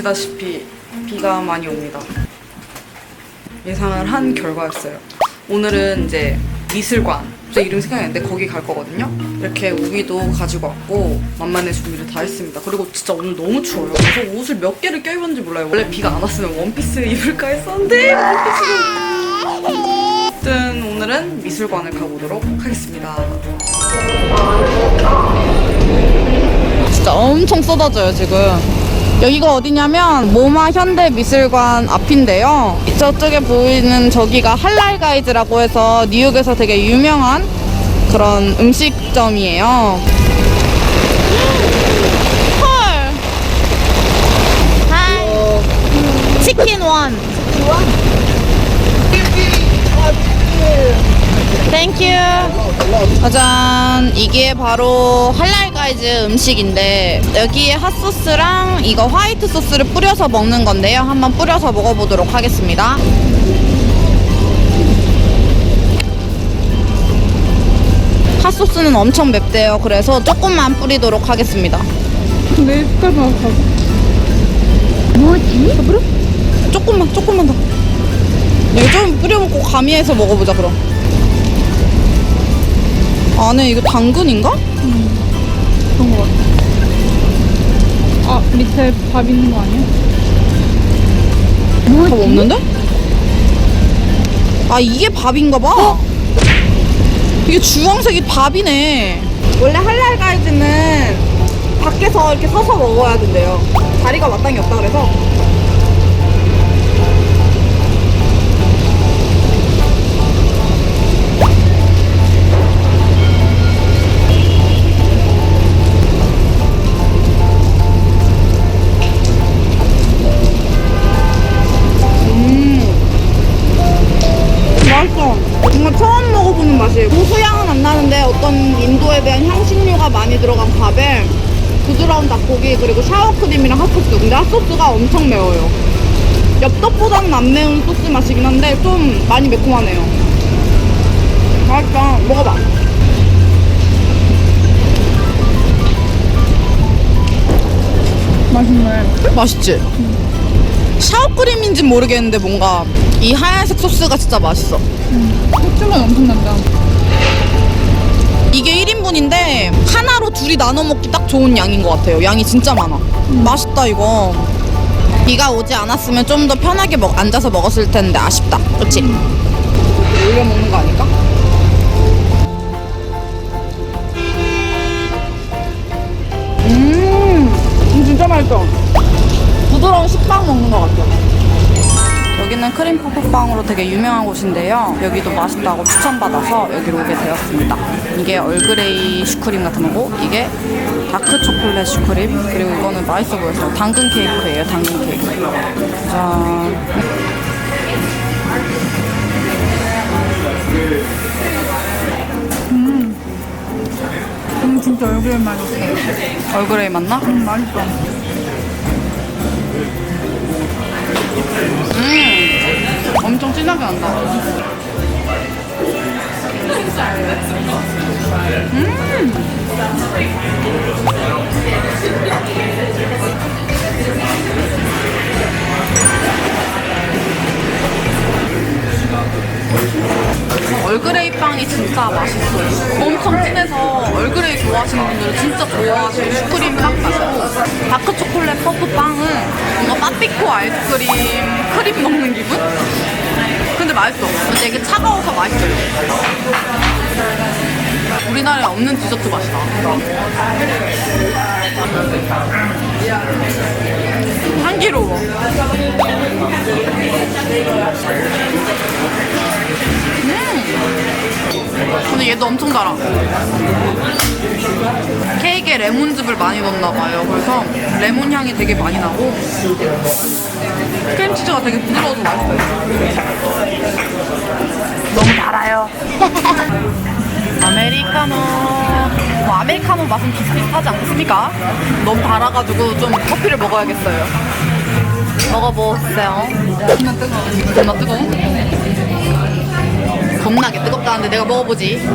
오늘은 보시다시피 비가 많이 옵니다. 예상을 한 결과였어요. 오늘은 이제 미술관, 제 이름 생각이 안 나는데 거기 갈 거거든요. 이렇게 우비도 가지고 왔고 만만의 준비를 다 했습니다. 그리고 진짜 오늘 너무 추워요. 그래서 옷을 몇 개를 껴입었는지 몰라요. 원래 비가 안 왔으면 원피스 입을까 했었는데 원피스는 어쨌든 오늘은 미술관을 가보도록 하겠습니다. 진짜 엄청 쏟아져요 지금. 여기가 어디냐면 모마 현대미술관 앞인데요. 저쪽에 보이는 저기가 할랄 가이즈라고 해서 뉴욕에서 되게 유명한 그런 음식점이에요. 헐. 하이. 치킨 원. 땡큐. 짜잔. 이게 바로 할랄 가이즈 음식인데 여기에 핫소스랑 이거 화이트 소스를 뿌려서 먹는 건데요. 한번 뿌려서 먹어보도록 하겠습니다. 핫소스는 엄청 맵대요. 그래서 조금만 뿌리도록 하겠습니다. 내 색깔 봐. 뭐지? 조금만, 조금만 더. 여기 좀 뿌려먹고 가미해서 먹어보자, 그럼. 안에 이거 당근인가? 그런 거 같아. 아, 밑에 밥 있는 거 아니야? 밥 없는데? 아 이게 밥인가 봐. 이게 주황색이 밥이네. 원래 할랄 가이즈는 밖에서 이렇게 서서 먹어야 된대요. 자리가 마땅히 없다 그래서. 근데 핫소스가 엄청 매워요. 엽떡보다는 안 매운 소스 맛이긴 한데 좀 많이 매콤하네요. 맛있다. 먹어봐. 맛있네. 맛있지? 샤워크림인진 모르겠는데 뭔가 이 하얀색 소스가 진짜 맛있어. 고추만 엄청 난다. 이게 1인분인데 하나로 둘이 나눠 먹기 딱 좋은 양인 것 같아요. 양이 진짜 많아. 맛있다 이거. 비가 오지 않았으면 좀 더 편하게 먹, 앉아서 먹었을 텐데 아쉽다. 그치? 올려 먹는 거 아닐까? 음, 음, 진짜 맛있어. 부드러운 식빵 먹는 것 같아. 여기는 크림 퍼프빵으로 되게 유명한 곳인데요. 여기도 맛있다고 추천받아서 여기로 오게 되었습니다. 이게 얼그레이 슈크림 같은 거고, 이게 다크 초콜릿 슈크림, 그리고 이거는 맛있어 보였어요. 당근 케이크예요, 당근 케이크. 짠. 음, 진짜 얼굴에 맛있어. 얼그레이 맞나? 음, 맛있어. 음, 엄청 진하게 난다. 음. 얼그레이 빵이 진짜 맛있어요. 엄청 진해서 얼그레이 좋아하시는 분들은 진짜 좋아하시는 슈크림 빵 맛이고 다크 초콜릿 퍼프 빵은 뭔가 빠삐코 아이스크림 크림 먹는 기분? 근데 맛있어. 근데 이게 차가워서 맛있어요. 우리나라에 없는 디저트 맛이다. 향기로워. 근데 얘도 엄청 달아. 케이크에 레몬즙을 많이 넣나 봐요. 그래서 레몬 향이 되게 많이 나고 크림치즈가 되게 부드러워서 맛있어요. 너무 달아요. 아메리카노. 뭐 아메리카노 맛은 비슷비슷하지 않습니까? 너무 달아가지고 좀 커피를 먹어야겠어요. 먹어보세요. 겁나 뜨거워? 겁나게 뜨겁다는데 내가 먹어보지.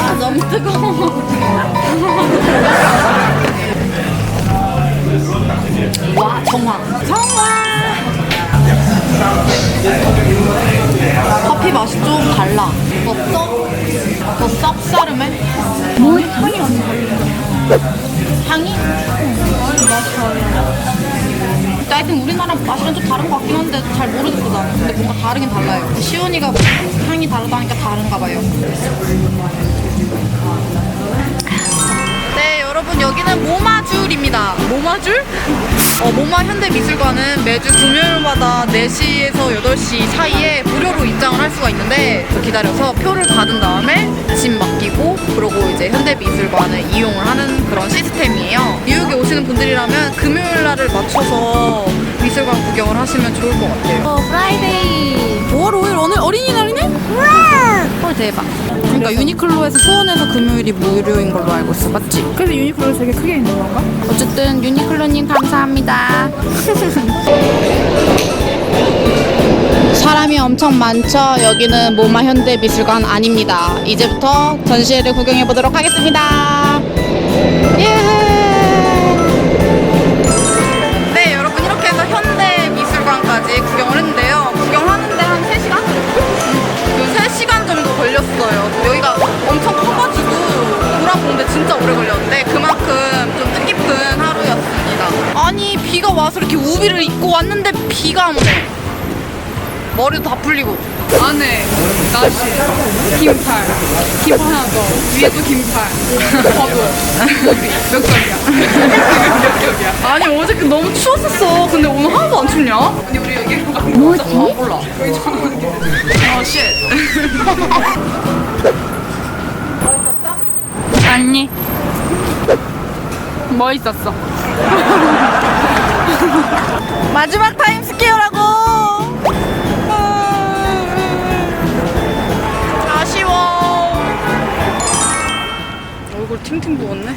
아 너무 뜨거워. 모마. 성화! 커피 쌉싸름해? 뭐 향이 완전 다르잖아. 향이? 맛이 달라. 하여튼 우리나라 맛이랑 좀 다른 것 같긴 한데 잘 모르겠어 나는. 근데 뭔가 다르긴 달라요. 시온이가 향이 다르다니까 다른가 봐요. 네, 여러분 여기는 모마줄입니다. 모마줄? 어, 모마 현대미술관은 매주 금요일마다 4시에서 8시 사이에 무료로 입장을 할 수가 있는데 기다려서 표를 받은 다음에 이제 현대미술관을 이용을 하는 그런 시스템이에요. 뉴욕에 오시는 분들이라면 금요일 날을 맞춰서 미술관 구경을 하시면 좋을 것 같아요. 어, 프라이데이. 5월 5일 오늘 어린이날이네? 헐 대박. 그러니까 유니클로에서 수원에서 금요일이 무료인 걸로 알고 있어, 맞지? 그래서 유니클로 되게 크게 있는 건가? 어쨌든 유니클로님 감사합니다. 사람이 엄청 많죠? 여기는 모마 현대미술관 아닙니다. 이제부터 전시회를 구경해 보도록 하겠습니다. 예! 네, 여러분 이렇게 해서 현대미술관까지 구경을 했는데요. 구경하는데 한 3시간? 그 3시간 정도 걸렸어요. 여기가 엄청 커가지고 돌아보는데 진짜 오래 걸렸는데 그만큼 좀 뜻깊은 하루였습니다. 아니 비가 와서 이렇게 우비를 입고 왔는데 비가 안 오네. 머리도 다 풀리고. 안에 나시, 긴팔, 긴팔 하나 더, 위에도 긴팔, 여기 몇 겹이야? 몇 겹이야? 아니 어저께 너무 추웠었어. 근데 오늘 하나도 안 춥냐? 아니 우리 여기 뭐지? 아, 몰라. 아 쉣. 아니 뭐 있었어? 마지막 타임 스퀘어 팅팅 부었네.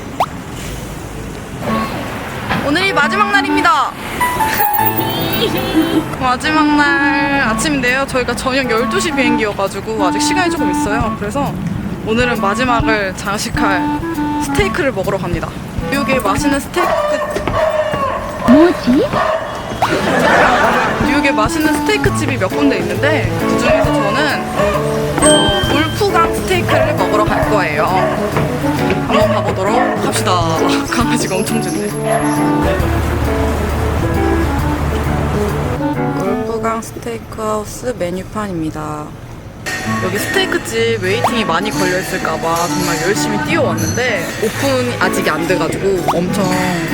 오늘이 마지막 날입니다. 마지막 날 아침인데요. 저희가 저녁 12시 비행기여가지고 아직 시간이 조금 있어요. 그래서 오늘은 마지막을 장식할 스테이크를 먹으러 갑니다. 뉴욕에 맛있는 스테이크 뭐지? 뉴욕에 맛있는 스테이크 집이 몇 군데 있는데 그 중에서 저는 스테이크를 먹으러 갈 거예요. 한번 가보도록 합시다. 강아지가 엄청 짖네. 울프강 스테이크 하우스 메뉴판입니다. 여기 스테이크집 웨이팅이 많이 걸려있을까봐 정말 열심히 뛰어왔는데 오픈이 아직 안 돼가지고 엄청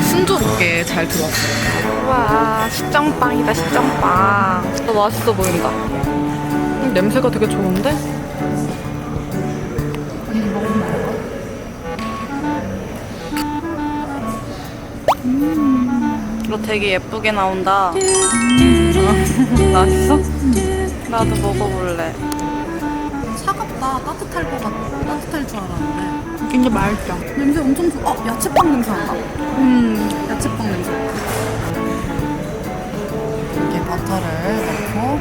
순조롭게 잘 들어왔어요. 와 식정빵이다 식정빵 진짜 맛있어 보인다 음, 냄새가 되게 좋은데? 이거 되게 예쁘게 나온다 맛있어? 나도 먹어볼래 차갑다 따뜻할 것같 따뜻할 줄 알았는데 굉장히 맛있죠. 냄새 엄청 좋아 어 야채빵 냄새 난다 음, 야채빵 냄새. 이렇게 버터를 넣고.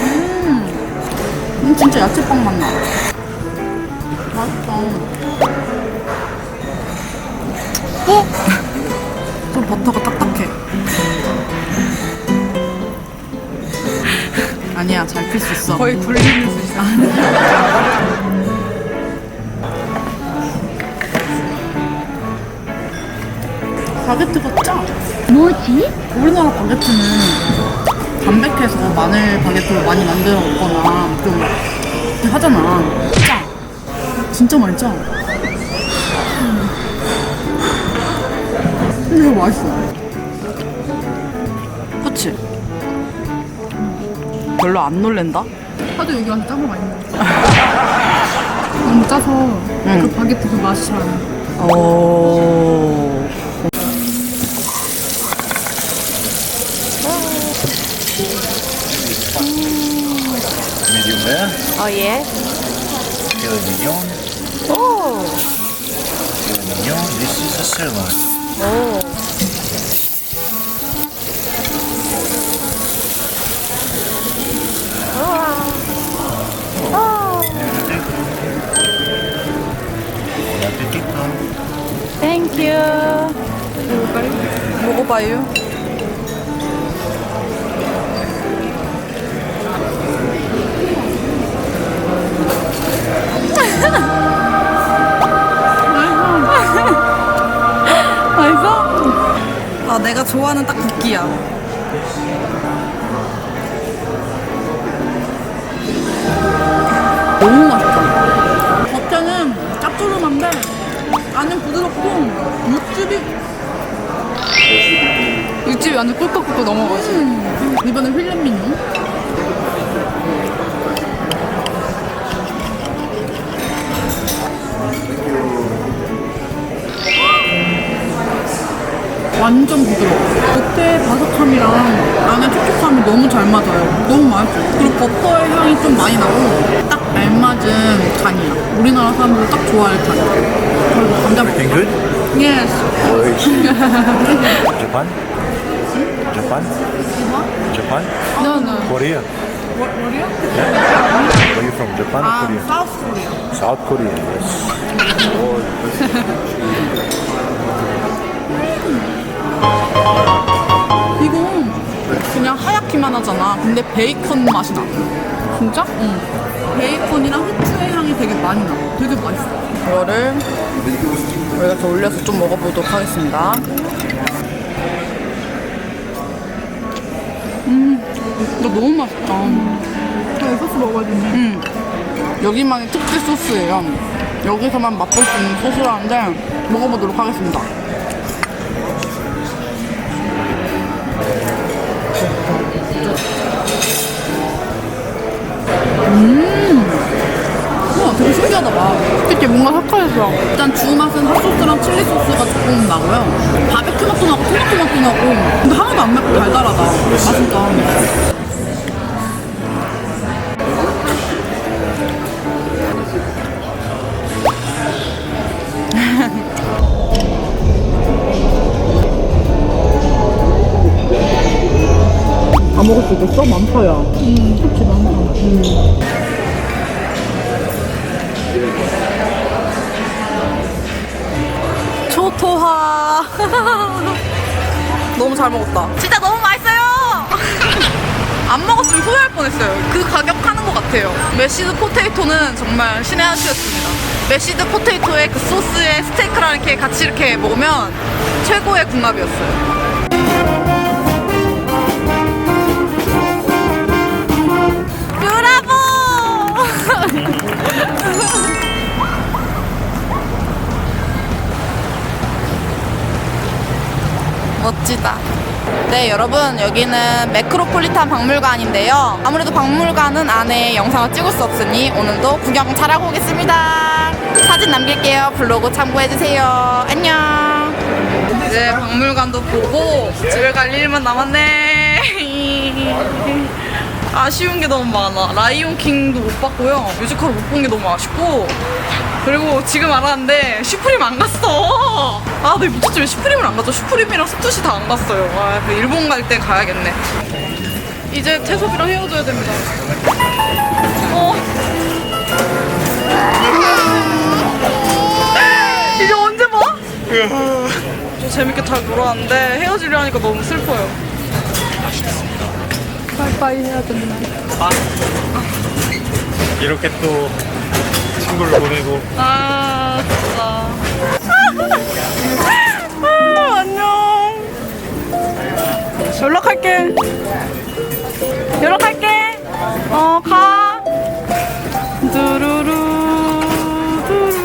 음, 음 진짜 야채빵 맛 나. 맛있다. 어? 좀 버터가 딱딱해. 아니야, 잘 필 수 있어. 거의 굴리는 수준이다. 바게트가 짜. 뭐지? 우리나라 바게트는 담백해서 마늘 바게트를 많이 만들어 먹거나 좀 하잖아. 짜. 진짜 많이 짜. 근데 이거 맛있어. 그치? 별로 안 놀랜다? 하도 여기 와서 짠거 많이 먹었어. 너무 짜서 그 바게트 그 맛이 잘 안 나. 오. Medium rare, 어, 예. filet mignon, 오. filet mignon. This is a sirloin. 땡큐. 먹어봐요. 맛있어? 내가 좋아하는 딱 국기야. 너무 맛있다. 겉에는 짭조름한데 안은 부드럽고 육즙이 육즙이 완전 꿀꺽꿀꺽 넘어가지. 이번엔 필렛 완전 부드러워. 겉에 바삭함이랑 안에 촉촉함이 너무 잘 맞아요. 너무 맛있어요. 그리고 버터의 향이 좀 많이 나고 딱 알맞은 간이야. 우리나라 사람들 딱 좋아할 간. 그리고 감자. Everything good? Yes. Japan? Japan? Japan? No, no. Korea? What, are you? Where you from? Japan or 아, Korea? South Korea. South Korea, yes. Oh, 이거 그냥 하얗기만 하잖아. 근데 베이컨 맛이 나. 진짜? 응. 베이컨이랑 후추의 향이 되게 많이 나. 되게 맛있어. 이거를 더 올려서 좀 먹어보도록 하겠습니다. 음, 이거 너무 맛있다. 이 소스 먹어야겠네. 음. 여기만의 특제 소스예요. 여기서만 맛볼 수 있는 소스라는데 먹어보도록 하겠습니다. 우와 되게 신기하다 봐. 특히 뭔가 섞여있어 일단 주 맛은 핫소스랑 칠리 소스가 조금 나고요. 바베큐 맛도 나고 토마토 맛도 나고. 근데 하나도 안 맵고 달달하다. 맛있다 있겠어? 많다 야. 음 그치 많다 초토화. 너무 잘 먹었다. 진짜 너무 맛있어요! 안 먹었으면 후회할 뻔했어요. 그 가격 하는 것 같아요. 메시드 포테이토는 정말 신의 한 수였습니다. 메시드 포테이토에 그 소스에 스테이크랑 이렇게 같이 이렇게 먹으면 최고의 궁합이었어요 멋지다. 네, 여러분, 여기는 매크로폴리탄 박물관인데요. 아무래도 박물관은 안에 영상을 찍을 수 없으니 오늘도 구경 잘하고 오겠습니다. 사진 남길게요. 블로그 참고해주세요. 안녕. 이제 박물관도 보고 집에 갈 일만 남았네. 아쉬운 게 너무 많아. 라이온 킹도 못 봤고요. 뮤지컬 못 본 게 너무 아쉽고. 그리고 지금 알았는데 슈프림 안 갔어. 아, 내 미쳤지 왜 슈프림을 안 갔죠? 슈프림이랑 스투시 다 안 갔어요. 아, 그 일본 갈 때 가야겠네. 이제 태섭이랑 헤어져야 됩니다. 어. 이제 언제 봐? 저 재밌게 잘 놀았는데 헤어지려 하니까 너무 슬퍼요. 빠이빠이 해야 된다. 이렇게 또 친구를 보내고 아, 진짜. 아, 안녕. 연락할게. 연락할게. 어, 가. 두루루. 두루.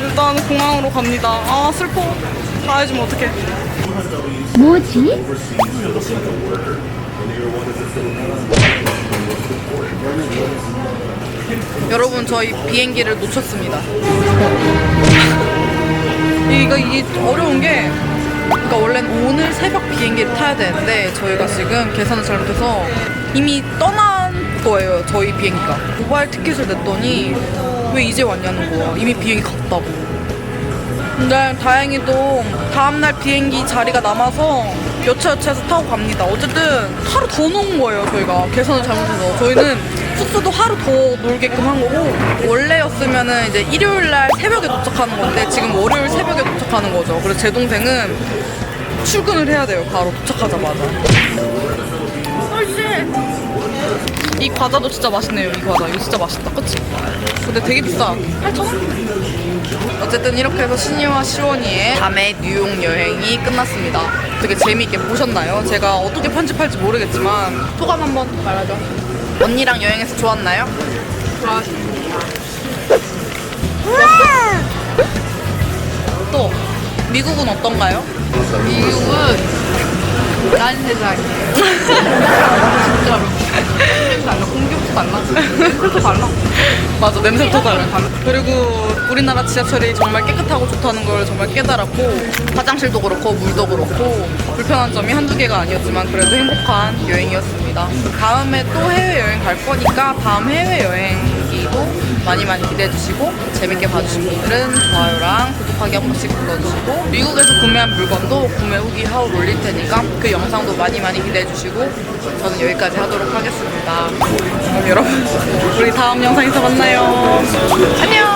일단 공항으로 갑니다. 아, 슬퍼. 가야지 뭐 어떡해. 뭐지? 여러분 저희 비행기를 놓쳤습니다. 이거 이게 어려운 게 그러니까 원래는 오늘 새벽 비행기를 타야 되는데 저희가 지금 계산을 잘못해서 이미 떠난 거예요 저희 비행기가. 모바일 티켓을 냈더니 왜 이제 왔냐는 거야 이미 비행기 갔다고. 근데 다행히도 다음날 비행기 자리가 남아서 여차 여차해서 타고 갑니다 어쨌든 하루 더 놓은 거예요 저희가 계산을 잘못해서 저희는 숙소도 하루 더 놀게끔 한 거고 원래였으면은 이제 일요일 날 새벽에 도착하는 건데 지금 월요일 새벽에 도착하는 거죠. 그래서 제 동생은 출근을 해야 돼요. 바로 도착하자마자. 이 과자도 진짜 맛있네요. 이 과자 이거 진짜 맛있다. 그치? 근데 되게 비싸. 8,000원? 어쨌든 이렇게 해서 신이와 시원이의 밤의 뉴욕 여행이 끝났습니다. 되게 재미있게 보셨나요? 제가 어떻게 편집할지 모르겠지만 소감 한번 말하죠. 언니랑 여행해서 좋았나요? 좋아하십니다. 또 미국은 어떤가요? 미국은 난 세상이에요. 진짜로. 달라. 공기부터 달라. 냄새도 달라. 맞아 냄새부터 달라 그리고 우리나라 지하철이 정말 깨끗하고 좋다는 걸 정말 깨달았고 화장실도 그렇고 물도 그렇고 불편한 점이 한두 개가 아니었지만 그래도 행복한 여행이었습니다 다음에 또 해외여행 갈 거니까 다음 해외여행 기도 많이 많이 기대해 주시고 재밌게 봐주신 분들은 좋아요랑 구독하기 한 번씩 눌러주시고 미국에서 구매한 물건도 구매 후기 하울 올릴 테니까 그 영상도 많이 많이 기대해 주시고 저는 여기까지 하도록 하겠습니다. 그럼 여러분 우리 다음 영상에서 만나요. 안녕